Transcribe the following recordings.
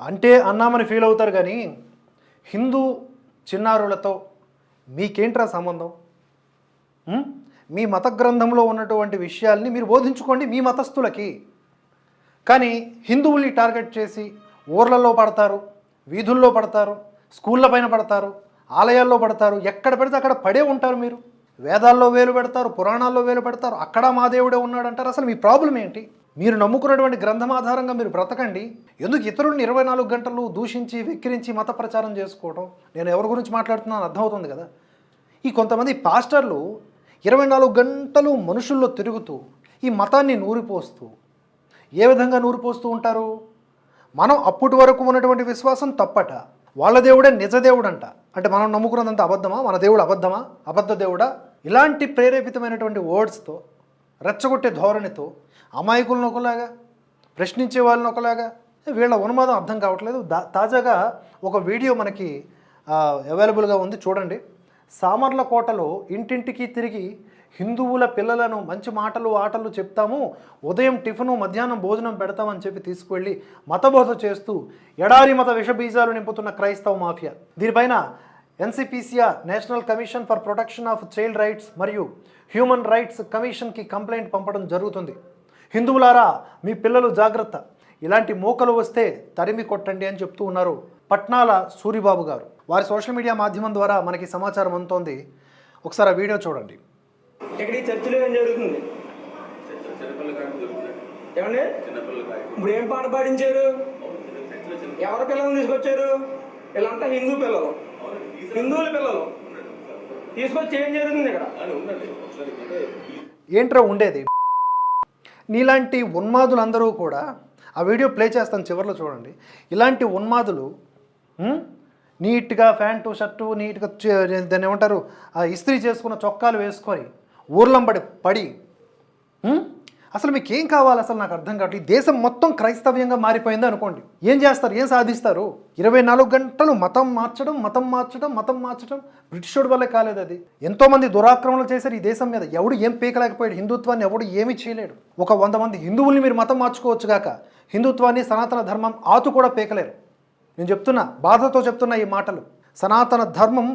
అంటే అన్నామని ఫీల్ అవుతారు కానీ హిందూ చిన్నారులతో మీకేంట్రా సంబంధం? మీ మత గ్రంథంలో ఉన్నటువంటి విషయాల్ని మీరు బోధించుకోండి మీ మతస్థులకి. కానీ హిందువుల్ని టార్గెట్ చేసి ఊర్లలో పడతారు వీధుల్లో పడతారు స్కూళ్ళ పైన పడతారు ఆలయాల్లో పడతారు ఎక్కడ పెడితే అక్కడ పడే ఉంటారు మీరు. వేదాల్లో వేలు పెడతారు పురాణాల్లో వేలు పెడతారు అక్కడ మా దేవుడే ఉన్నాడు అంటారు అసలు మీ ప్రాబ్లం ఏంటి? మీరు నమ్ముకున్నటువంటి గ్రంథం ఆధారంగా మీరు బ్రతకండి. ఎందుకు ఇతరులను ఇరవై నాలుగు గంటలు దూషించి వెక్కిరించి మత ప్రచారం చేసుకోవడం నేను ఎవరి గురించి మాట్లాడుతున్నాను అర్థమవుతుంది కదా. ఈ కొంతమంది పాస్టర్లు ఇరవై నాలుగు గంటలు మనుషుల్లో తిరుగుతూ ఈ మతాన్ని నూరిపోస్తూ ఏ విధంగా నూరిపోస్తూ ఉంటారు? మనం అప్పటి వరకు ఉన్నటువంటి విశ్వాసం తప్పట. వాళ్ళ దేవుడే నిజ దేవుడంట. అంటే మనం నమ్ముకున్నదంత అబద్ధమా? మన దేవుడు అబద్ధమా? అబద్ధ దేవుడా? ఇలాంటి ప్రేరేపితమైనటువంటి వర్డ్స్తో రెచ్చగొట్టే ధోరణితో అమాయకులను ఒకలాగా ప్రశ్నించే వాళ్ళని ఒకలాగా. వీళ్ళ ఉన్మాదం అర్థం కావట్లేదు. దా- తాజాగా ఒక వీడియో మనకి అవైలబుల్గా ఉంది. చూడండి. సామర్ల కోటలో ఇంటింటికి తిరిగి హిందువుల పిల్లలను మంచి మాటలు ఆటలు చెప్తాము. ఉదయం టిఫిను మధ్యాహ్నం భోజనం పెడతామని చెప్పి తీసుకువెళ్ళి మతబోధ చేస్తూ ఎడారి మత విషబీజాలు నింపుతున్న క్రైస్తవ మాఫియా. దీనిపైన NCPCR national commission for protection of child rights మరియు హ్యూమన్ రైట్స్ కమిషన్కి కంప్లైంట్ పంపడం జరుగుతుంది. హిందువులారా మీ పిల్లలు జాగ్రత్త. ఇలాంటి మోకలు వస్తే తరిమి కొట్టండి అని చెప్తూ ఉన్నారు పట్నాల సూరిబాబు గారు. వారి సోషల్ మీడియా మాధ్యమం ద్వారా మనకి సమాచారం అందుతోంది. ఒకసారి ఆ వీడియో చూడండి. ఇక్కడ ఈ చర్చిలో ఏం జరుగుతుంది? ఏమండి? ఇప్పుడు ఏం పాట పాడించారు? ఎవరి పిల్లల్ని తీసుకొచ్చారు? వీళ్ళంతా హిందూ పిల్లలు. హిందువుల పిల్లలు. తీసుకొచ్చి ఏం జరుగుతుంది ఇక్కడ? ఏంట్రా ఉండేది? నీలాంటి ఉన్మాదులందరూ కూడా ఆ వీడియో ప్లే చేస్తాను చివరిలో చూడండి. ఇలాంటి ఉన్మాదులు నీట్గా ప్యాంటు షర్టు నీట్గా దాన్ని ఏమంటారు ఆ ఇస్త్రీ చేసుకున్న చొక్కాలు వేసుకొని ఊర్లంబడి పడి అసలు మీకు ఏం కావాలి? అసలు నాకు అర్థం కావట్లేదు. ఈ దేశం మొత్తం క్రైస్తవ్యంగా మారిపోయింది అనుకోండి. ఏం చేస్తారు? ఏం సాధిస్తారు? ఇరవై నాలుగు గంటలు మతం మార్చడం మతం మార్చడం మతం మార్చడం బ్రిటిషోడి వల్లే కాలేదు అది. ఎంతోమంది దురాక్రమణలు చేశారు ఈ దేశం మీద. ఎవడు ఏం పీకలేకపోయాడు? హిందుత్వాన్ని ఎవడు ఏమీ చేయలేడు. ఒక వంద మంది హిందువుల్ని మీరు మతం మార్చుకోవచ్చు గాక హిందుత్వాన్ని సనాతన ధర్మం ఆతు కూడా పీకలేరు. నేను చెప్తున్నా బాధతో చెప్తున్నా ఈ మాటలు. సనాతన ధర్మం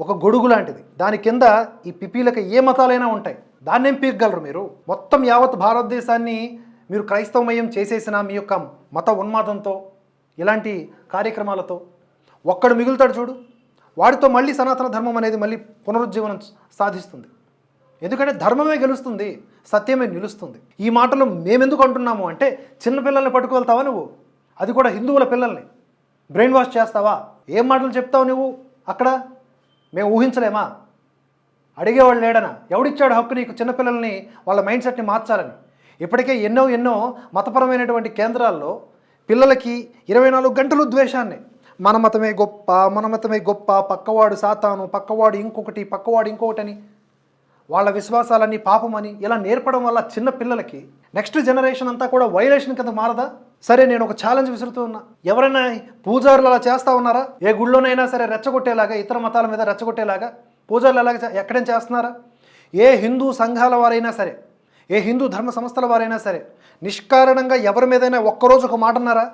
ఒక గొడుగు లాంటిది. దాని కింద ఈ పిపీలకు ఏ మతాలైనా ఉంటాయి. దాన్నేం పీకగలరు మీరు? మొత్తం యావత్ భారతదేశాన్ని మీరు క్రైస్తవమయం చేసేసిన మీ యొక్క మత ఉన్మాదంతో ఇలాంటి కార్యక్రమాలతో. ఒక్కడు మిగులుతాడు చూడు. వాడితో మళ్ళీ సనాతన ధర్మం అనేది మళ్ళీ పునరుజ్జీవనం సాధిస్తుంది. ఎందుకంటే ధర్మమే గెలుస్తుంది సత్యమే నిలుస్తుంది. ఈ మాటలు మేమెందుకు అంటున్నాము అంటే చిన్నపిల్లల్ని పట్టుకెళ్తావా నువ్వు? అది కూడా హిందువుల పిల్లల్ని. బ్రెయిన్ వాష్ చేస్తావా? ఏం మాటలు చెప్తావు నువ్వు అక్కడ? మేము ఊహించలేమా? అడిగేవాళ్ళు లేడనా? ఎవడిచ్చాడు హక్కు నీకు చిన్నపిల్లల్ని వాళ్ళ మైండ్ సెట్ని మార్చాలని? ఇప్పటికే ఎన్నో ఎన్నో మతపరమైనటువంటి కేంద్రాల్లో పిల్లలకి ఇరవై నాలుగు గంటలు ద్వేషాన్ని. మన మతమే గొప్ప మన మతమే గొప్ప పక్కవాడు సాతాను పక్కవాడు ఇంకొకటి పక్కవాడు ఇంకొకటని. వాళ్ళ విశ్వాసాలన్నీ పాపమని ఇలా నేర్పడం వల్ల చిన్న పిల్లలకి నెక్స్ట్ జనరేషన్ అంతా కూడా వైలేషన్ కింద మారదా? సరే నేను ఒక ఛాలెంజ్ విసురుతూ ఉన్నా. ఎవరైనా పూజారులు అలా చేస్తా ఉన్నారా? ఏ గుళ్ళోనైనా సరే రెచ్చగొట్టేలాగా ఇతర మతాల మీద రెచ్చగొట్టేలాగా? పూజారులు అలాగే చే- ఎక్కడైనా చేస్తున్నారా? ఏ హిందూ సంఘాల వారైనా సరే ఏ హిందూ ధర్మ సంస్థల వారైనా సరే నిష్కారణంగా ఎవరి మీదైనా ఒక్కరోజు ఒక మాట అన్నారా?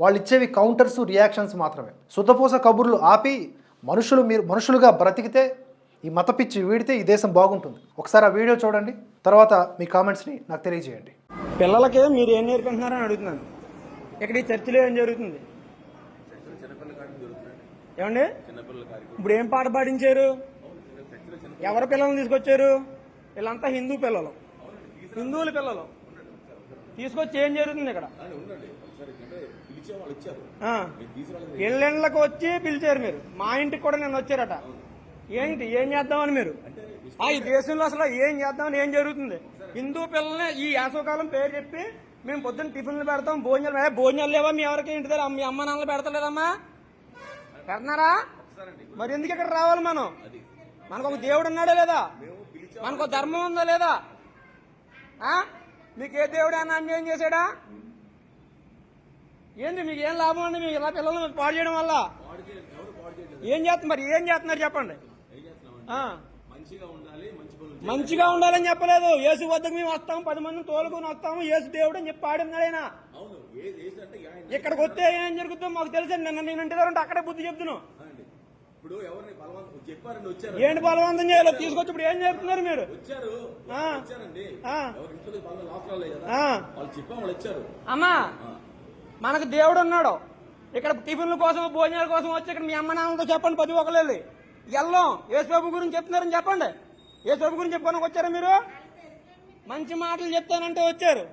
వాళ్ళు ఇచ్చేవి కౌంటర్స్ రియాక్షన్స్ మాత్రమే. శుద్ధపూస కబుర్లు ఆపి మనుషులు మీరు మనుషులుగా బ్రతికితే ఈ మత పిచ్చి వీడితే ఈ దేశం బాగుంటుంది. ఒకసారి ఆ వీడియో చూడండి తర్వాత మీ కామెంట్స్ని నాకు తెలియజేయండి. పిల్లలకి మీరు ఏం నేర్పింటున్నారని అడుగుతున్నాను. ఇక్కడ ఈ చర్చిలో ఏం జరుగుతుంది? ఏమండి? ఇప్పుడు ఏం పాట పాడించారు? ఎవరు పిల్లల్ని తీసుకొచ్చారు? వీళ్ళంతా హిందూ పిల్లలు. హిందువుల పిల్లలు. తీసుకొచ్చి ఏం జరుగుతుంది ఇక్కడ? ఇళ్ళకు వచ్చి పిలిచారు మీరు. మా ఇంటికి కూడా నేను వచ్చారట. ఏంటి? ఏం చేద్దామని మీరు? ఆ, ఈ దేశంలో అసలు ఏం చేద్దామని ఏం జరుగుతుంది? హిందూ పిల్లల్ని ఈ యాసవకాలం పేరు చెప్పి మేము పొద్దున్న టిఫిన్లు పెడతాం భోజనాలు భోజనాలు లేవా? మీ ఎవరికి ఇంటి దగ్గర? మీ అమ్మ నాన్నలు పెడతలేదమ్మా? పెడతారా? మరి ఎందుకు ఇక్కడ రావాలి మనం? మనకు ఒక దేవుడు ఉన్నాడా లేదా? మనకు ధర్మం ఉందా లేదా? ఆ? మీకు ఏ దేవుడు అన్న అన్యాయం చేశాడా? ఏంది మీకు ఏం లాభం అండి? మీకు ఇలా పిల్లల్ని పాడు చేయడం వల్ల? ఏం చేస్తున్నారు మరి ఏం చేస్తున్నారు చెప్పండి. మంచిగా ఉండాలని చెప్పలేదు. యేసు వద్దకు మేము వస్తాం పది మందిని తోలుకొని వస్తాము యేసు దేవుడు అని చెప్పి ఆయన. అంటే ఆయన ఇక్కడికి వస్తే ఏం జరుగుతుందో మాకు తెలుసు నిన్న నేను ఉంటే అక్కడే బుద్ధి చెప్తున్నాను ఇప్పుడు ఎవరిని బలవంతం వచ్చారు ఏంటి బలవంతం చేయాలో? తీసుకొచ్చి ఇప్పుడు ఏం చేస్తున్నారు మీరు? వచ్చారు. వచ్చారండి. ఎవరి ఇంట్లో లోపల కదా. వాళ్ళు చెప్పాం వాళ్ళు వచ్చారు. అమ్మా. మనకు దేవుడు ఉన్నాడు. ఇక్కడ టిఫిన్ల కోసం భోజనాల కోసం వచ్చి ఇక్కడ మీ అమ్మ నాన్నతో చెప్పండి ప్రతి ఒక్కరు వెళ్ళి వెళ్ళాం యేసుబాబు గురించి చెప్తున్నారని చెప్పండి. యేసుబాబు గురించి చెప్పడానికి వచ్చారా మీరు? మంచి మాటలు చెప్తానంటే వచ్చారు.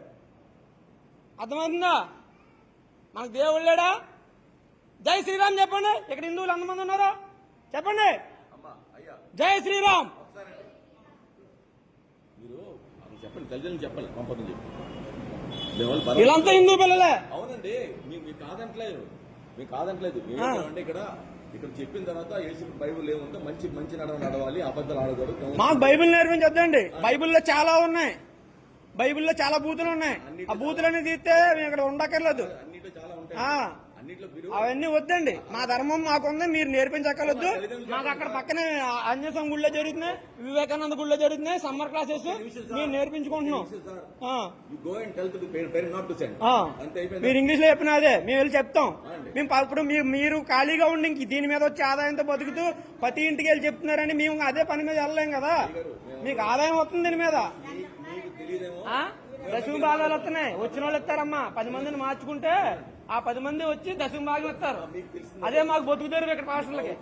అర్థమవుతుందా? మనకు దేవుడు లేడా? జై శ్రీరామ్ చెప్పండి. ఇక్కడ హిందువులు ఎంతమంది ఉన్నారో? చెప్పండి. జై శ్రీరామ్. అది చెప్పండి తల్లిదండ్రులు చెప్పాలి పంపదని చెప్పి. దీనివల్ల బలం- వీళ్ళంతా హిందూ పిల్లలే. అవునండి మీకు మీకు కాదంటలేదు. మీకు కాదంటలేదు. అంటే ఇక్కడ ఇక్కడ చెప్పిన తర్వాత యేసు బైబుల్ ఏముందో మంచి మంచి నడవ నడవాలి అబద్ధాలు ఆడకూడదు మాకు బైబిల్ నేర్పించొద్దండి. బైబిల్లో చాలా ఉన్నాయి. బైబిల్లో చాలా బూతులు ఉన్నాయి. ఆ బూతులన్నీ తీస్తే మేము ఇక్కడ ఉండక్కర్లేదు. అన్నిట్లో చాలా ఉంటాయి. అవన్నీ వద్దండి. మా ధర్మం మాకుంది మీరు నేర్పించక్కర్లేదు. మాకు అక్కడ పక్కనే అన్యసం గుళ్ళో జరుగుతున్నాయి వివేకానంద గుళ్ళో జరుగుతున్నాయి సమ్మర్ క్లాసెస్. మేము నేర్పించుకుంటున్నాం. మీరు ఇంగ్లీష్లో చెప్పిన అదే మేము వెళ్ళి చెప్తాం. మేము ఇప్పుడు మీరు మీరు ఖాళీగా ఉండి ఇంక దీని మీద వచ్చి ఆదాయంతో బతుకుతూ ప్రతి ఇంటికి వెళ్ళి చెప్తున్నారని మేము అదే పని మీద వెళ్ళలేం కదా. మీకు ఆదాయం వస్తుంది దీని మీద? దశమ భాగాలు వస్తున్నాయి. వచ్చిన వాళ్ళు ఇస్తారమ్మా పది మందిని మార్చుకుంటే ఆ పది మంది వచ్చి దశమ భాగం ఇస్తారు అదే మాకు బతుకుతారు ఇక్కడ పాస్టర్లకి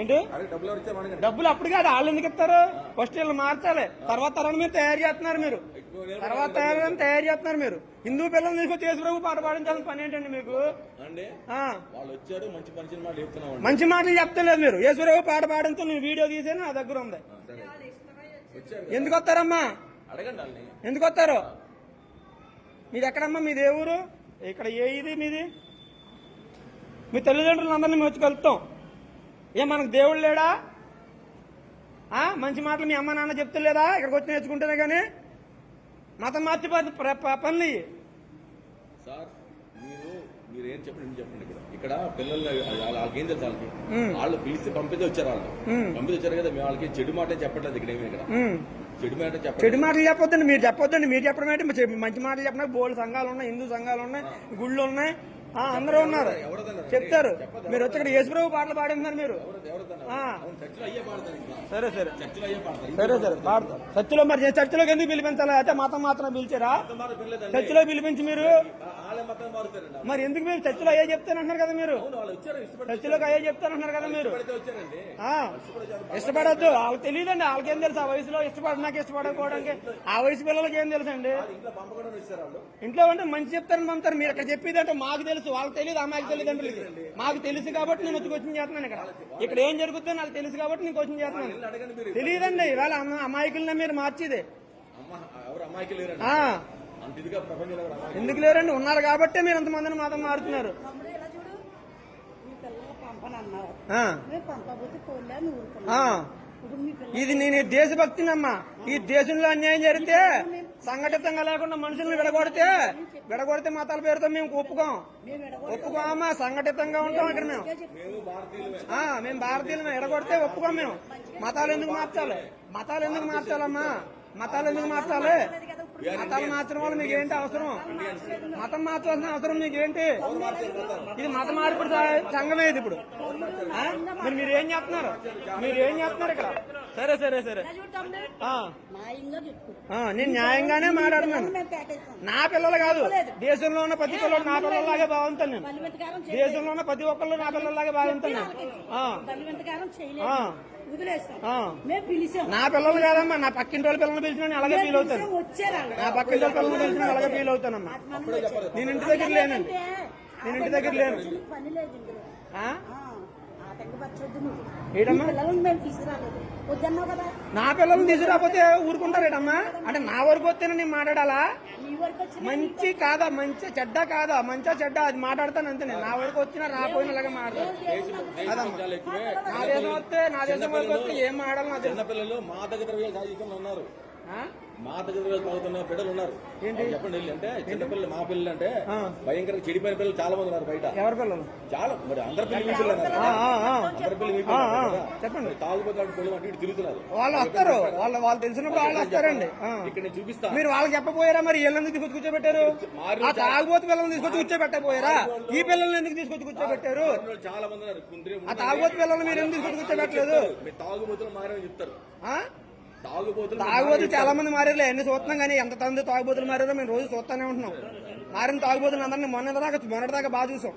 ఏంటి? డబ్బులు అప్పుడు కాదు వాళ్ళు ఎందుకు ఇస్తారు? ఫస్ట్ వీళ్ళు మార్చాలి. తర్వాత తరాన్ని మీరు తయారు చేస్తున్నారు మీరు. తర్వాత తయారు తయారు చేస్తున్నారు మీరు. హిందూ పిల్లల్ని తీసుకొచ్చి యేసుప్రభు పాట పాడించాల్సిన పని ఏంటండి మీకు? మంచి మాటలు చెప్తలేదు మీరు. యేసుప్రభు పాట పాడించు వీడియో తీసాను నా దగ్గర ఉంది. ఎందుకు వస్తారమ్మా? ఎందుకు వస్తారు? మీది ఎక్కడమ్మా? మీ దేవురు ఇక్కడ ఏ ఇది మీది? మీ తల్లిదండ్రులు అందరినీ మేము వచ్చి కలుపుతాం. ఏ మనకు దేవుడు లేడా? మంచి మాటలు మీ అమ్మ నాన్న చెప్తలేదా? ఇక్కడికి వచ్చి నేర్చుకుంటేనే కానీ మతం మార్చి ప- ప్ర- ప- పనులు ఇయ్యి. సార్ మీరు మీరు ఏం చెప్పండి నేను చెప్పండి ఇక్కడ? ఇక్కడ పిల్లలు వాళ్ళ- వాళ్ళకి ఏం తెలుసు వాళ్ళకి. వాళ్ళు పిలిచి పంపితే వచ్చారు వాళ్ళు. పంపితే వచ్చారు కదా మేము వాళ్ళకి చెడు మాట చెప్పట్లేదు ఇక్కడ ఏమి ఇక్కడ. చెడు మాట చెడు చెప్పట్లేదు మాటలు చెప్పొద్దండి మీరు చెప్పొద్దండి మీరు చెప్పడం ఏంటి? మరి మంచి మాటలు చెప్పినా బోల్డ్ సంఘాలు ఉన్నాయి హిందూ సంఘాలు ఉన్నాయి గుళ్ళు ఉన్నాయి. ఆ, అందరూ ఉన్నారు? చెప్తారు. మీరు వచ్చి ఇక్కడ యేసుప్రభు పాటలు పాడుతున్నారు మీరు. సరే సరే. సరే సరే పాడతారు. చర్చిలో మరి చర్చిలోకి ఎందుకు పిలిపించాలి? అయితే మతం మాత్రం పిలిచారా? మారు. చర్చిలో పిలిపించి మీరు మరి ఎందుకు మీరు చర్చిలో అయ్యే చెప్తానంటున్నారు కదా మీరు ఇష్టపడి చర్చిలోకి అయ్యే చెప్తానంటున్నారు కదా మీరు ఇష్టపడద్దు వాళ్ళకి తెలియదండి వాళ్ళకి తెలుసు ఆ వయసులో ఇష్టపడినాక ఇష్టపడకపోవడానికి ఆ వయసు పిల్లలకి ఏం తెలుసు అండి ఇంట్లో ఉంటే మంచి చెప్తారని పంపుతారు మీరు ఇక్కడ చెప్పేది అంటే మాకు తెలుసు వాళ్ళకి తెలియదు అమ్మాయికి తెలియదు అంటే మాకు తెలుసు కాబట్టి నేను వచ్చి కోచింగ్ చేస్తున్నాను ఇక్కడ ఇక్కడ ఏం జరుగుతుందో నాకు తెలుసు కాబట్టి నేను కోచింగ్ చేస్తున్నాను తెలియదండి ఇవాళ అమాయకులనే మీరు మార్చిదే ఎందుకు లేరండి? ఉన్నారు కాబట్టే మీరు అంతమందిని మాత్రం మారుతున్నారు. ఇది నేను ఈ దేశభక్తినమ్మా. ఈ దేశంలో అన్యాయం జరిగితే సంఘటితంగా లేకుండా మనుషుల్ని విడగొడితే విడగొడితే మతాల పేరుతో మేము ఒప్పుకోం. ఒప్పుకోమా సంఘటితంగా ఉంటాం ఇక్కడ మేము. మేము భారతీయులమే. ఎడగొడితే ఒప్పుకోం మేము. మతాలు ఎందుకు మార్చాలి? మతాలు ఎందుకు మార్చాలమ్మా? మతాలు ఎందుకు మార్చాలి? మతాలు మార్చడం వల్ల మీకు ఏంటి అవసరం? మతం మార్చాల్సిన అవసరం మీకు ఏంటి? ఇది మత మార్పిడి సంఘమే ఇది ఇప్పుడు? మరి మీరు ఏం చేస్తున్నారు? మీరు ఏం చేస్తున్నారు ఇక్కడ? సరే సరే సరే. నేను న్యాయంగానే మాట్లాడుతున్నాను. నా పిల్లలు కాదు. దేశంలో ఉన్న ప్రతి పిల్లలు నా పిల్లల్లాగే భావిస్తాను నేను. దేశంలో ఉన్న ప్రతి ఒక్కళ్ళు నా పిల్లల్లాగే భావిస్తాను మేము పిలిచాం. నా పిల్లలు కాదమ్మా నా పక్కింటి వాళ్ళ పిల్లల్ని పిలిచిన అలాగే ఫీల్ అవుతాను. నా పక్కింటి వాళ్ళ పిల్లల్ని పిలిచిన అలాగే ఫీల్ అవుతానమ్మా. నేను ఇంటి దగ్గర లేనండి. నేను ఇంటి దగ్గర లేను పని లేదు ఇందులో. ఆ? ఆ, ఆ తెగపరచొద్దు నువ్వు. ఏడమ్మా? మీ నా పిల్లల్ని తీసుకురాకపోతే ఊరుకుంటారేటమ్మా? అంటే నా వరకు వస్తేనే నేను మాట్లాడాలా? నీ వరకు వచ్చిన మంచి కాదా మంచి చెడ్డ కాదా? మంచిగా చెడ్డ? అది మాట్లాడతాను అంతే నేను నా వరకు వచ్చినా రాపోయిన అలాగే మాట్లాడతాను. నా దేశం వస్తే నా దేశం వరకు వస్తే ఏం మాట్లాడాలి నా చిన్నపిల్లలు ద్రవ్యాలు సాధిస్తున్న ఉన్నారు? మా దగ్గర తాగుతున్న బిడ్డలు ఉన్నారు. ఏంటి? చెప్పండి వెళ్ళి. అంటే చిన్న పిల్లలు మా పిల్లలు అంటే ఆ. భయంకరంగా చెడిపోయిన పిల్లలు చాలా మంది ఉన్నారు బయట. ఎవరి పిల్లలు? చాలా మరి అందరి పిల్లలు మీ పిల్లలు అన్నారు. ఆ, ఆ, ఆ. అందరి పిల్లలు మీ పిల్లలు. చెప్పండి. మరి తాగుబోతు పిల్లలు అంటే ఇటు తిరుగుతున్నారు. వాళ్ళు వస్తారు. వాళ్ళు వాళ్ళు తెలిసినప్పుడు వాళ్ళు వస్తారండి. ఇక్కడ నేను చూపిస్తా. మీరు వాళ్ళకి చెప్పపోయారా మరి? వీళ్ళని ఎందుకు తీసుకొచ్చి కూర్చోబెట్టారు? తాగుబోతు పిల్లల్ని తీసుకొచ్చి కూర్చోబెట్టపోయారా ఈ పిల్లల్ని ఎందుకు తీసుకొచ్చి కూర్చోబెట్టారు? చాలా మంది ఉన్నారు. ఆ తాగుబోతు పిల్లల్ని మీరు ఎందుకు తీసుకొచ్చి కూర్చోబెట్టలేదు? మీరు తాగుబోతులు మారని చెప్తారు. ఆ? తాగుబోతులు చాలా మంది మారారు ఎన్ని చూస్తున్నాం కానీ ఎంత మంది తాగుబోతులు మారారో మేము రోజు చూస్తానే ఉంటున్నాం. మారిన తాగుబోతులు అందరినీ మొన్న దాకా మొన్నటి దాకా బాగా చూసాం.